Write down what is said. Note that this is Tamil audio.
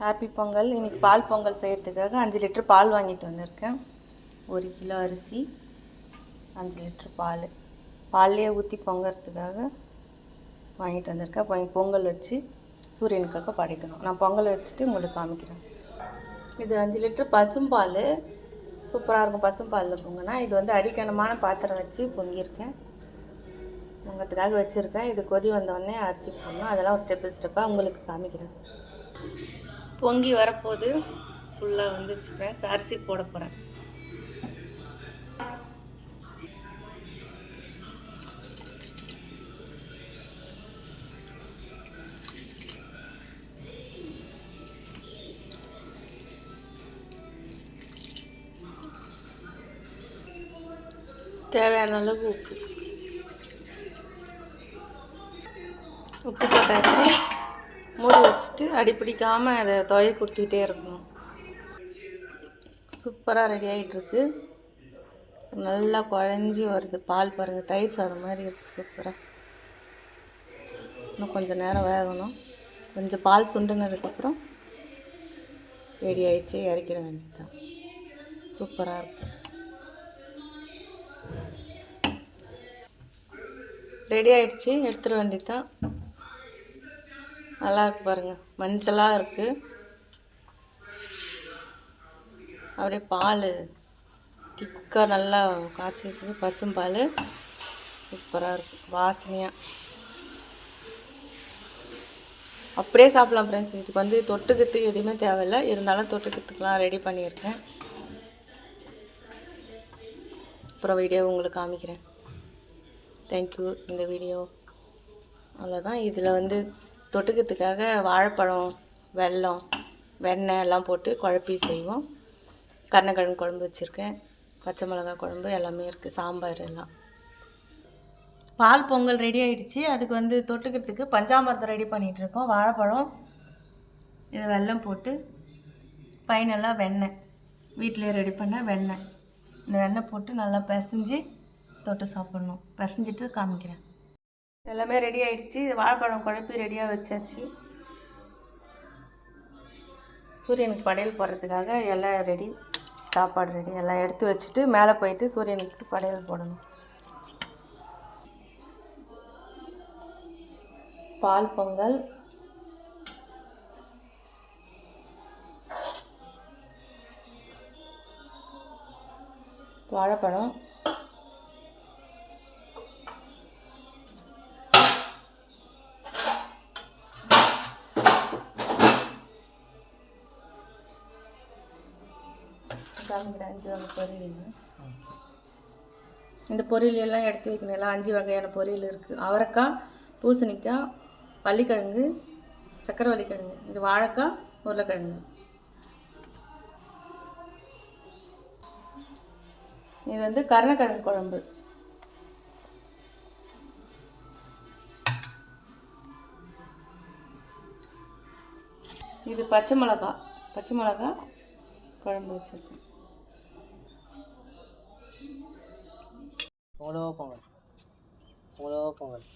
ஹாப்பி பொங்கல் இன்னைக்கு பால் பொங்கல் செய்கிறதுக்காக அஞ்சு லிட்டர் பால் வாங்கிட்டு வந்திருக்கேன். ஒரு கிலோ அரிசி அஞ்சு லிட்ரு பால். பால்லையே ஊற்றி பொங்கறதுக்காக வாங்கிட்டு வந்திருக்கேன். இப்போ பொங்கல் வச்சு சூரியனுக்காக படைக்கணும். நான் பொங்கல் வச்சுட்டு உங்களுக்கு காமிக்கிறேன். இது அஞ்சு லிட்ரு பசும்பால் சூப்பராக இருக்கும் பசும்பாலில் பொங்கினா. இது வந்து அடிக்கணமான பாத்திரம் வச்சு பொங்கியிருக்கேன். பொங்கத்துக்காக வச்சுருக்கேன். இது கொதி வந்தோடனே அரிசி போடணும். அதெல்லாம் ஸ்டெப்பு ஸ்டெப்பாக உங்களுக்கு காமிக்கிறேன். பொங்கி வரப்போகுது ஃபுல்லாக வந்துச்சு ஃப்ரெண்ட்ஸ் அரிசி போட போகிறேன் தேவையான அளவு உப்பு. உப்பு போட்டாச்சு. மூடி வச்சுட்டு அடி பிடிக்காமல் அதை தொலை கொடுத்துக்கிட்டே இருக்கணும். சூப்பராக ரெடி ஆகிட்டுருக்கு நல்லா குழஞ்சி வருது. பால் பாருங்கள் தயிர் சாதம் மாதிரி இருக்குது சூப்பராக இன்னும் கொஞ்சம் நேரம் வேகணும். கொஞ்சம் பால் சுண்டுனதுக்கப்புறம் ரெடி ஆகிடுச்சு இறக்கிட வேண்டியதுதான். சூப்பராக இருக்கும் ரெடி ஆகிடுச்சி எடுத்துட வேண்டியதுதான். நல்லா இருக்கு மஞ்சளாக இருக்குது அப்படியே பால். திக்காக நல்லா காய்ச்சி வச்சு பசும்பால் சூப்பராக இருக்குது வாசனையாக அப்படியே சாப்பிடலாம் ஃப்ரெண்ட்ஸ் இதுக்கு வந்து தொட்டுக்கிறதுக்கு எதுவுமே தேவையில்லை. இருந்தாலும் தொட்டுக்கிறதுக்கெலாம் ரெடி பண்ணியிருக்கேன். அப்புறம் வீடியோ உங்களுக்கு காமிக்கிறேன். தேங்க்யூ இந்த வீடியோ அவ்வளோதான் இதில் வந்து தொட்டுக்கிறதுக்காக வாழைப்பழம் வெல்லம் வெண்ணெய் எல்லாம் போட்டு குழப்பி செய்வோம். கருணக்கிழங்கு குழம்பு வச்சுருக்கேன். பச்சை மிளகாய் குழம்பு எல்லாமே இருக்குது சாம்பார் எல்லாம். பால் பொங்கல் ரெடி ஆகிடுச்சி அதுக்கு வந்து தொட்டுக்கிறதுக்கு பஞ்சாமரத்தை ரெடி பண்ணிகிட்ருக்கோம் வாழைப்பழம் இது வெல்லம் போட்டு ஃபைனலாக வெண்ணெய். வீட்டிலே ரெடி பண்ண வெண்ணெய். இந்த வெண்ணெய் போட்டு நல்லா பிசைஞ்சு தொட்டு சாப்பிட்ணும். பிசைஞ்சிட்டு காமிக்கிறேன். எல்லாமே ரெடி ஆகிடுச்சி வாழைப்பழம் குழப்பி ரெடியாக வச்சாச்சு. சூரியனுக்கு படையல் போடுறதுக்காக எல்லாம் ரெடி சாப்பாடு ரெடி எல்லாம் எடுத்து வச்சுட்டு மேலே போயிட்டு சூரியனுக்கு படையல் போடணும். பால் பொங்கல். வாழைப்பழம். காமிக்கிறேன் அஞ்சு வகை பொரியல் இந்த பொரியல் எல்லாம் எடுத்து வைக்கணும். எல்லாம் அஞ்சு வகையான பொரியல் இருக்குது அவரைக்காய் பூசணிக்காய் பள்ளிக்கிழங்கு சக்கரவள்ளி கிழங்கு இது வாழைக்காய் உருளைக்கிழங்கு. இது வந்து கருணக்கிழங்கு குழம்பு. இது பச்சை மிளகா பச்சை மிளகா குழம்பு வச்சுருக்கேன். உழவு பொங்கல் உழவு பொங்கல்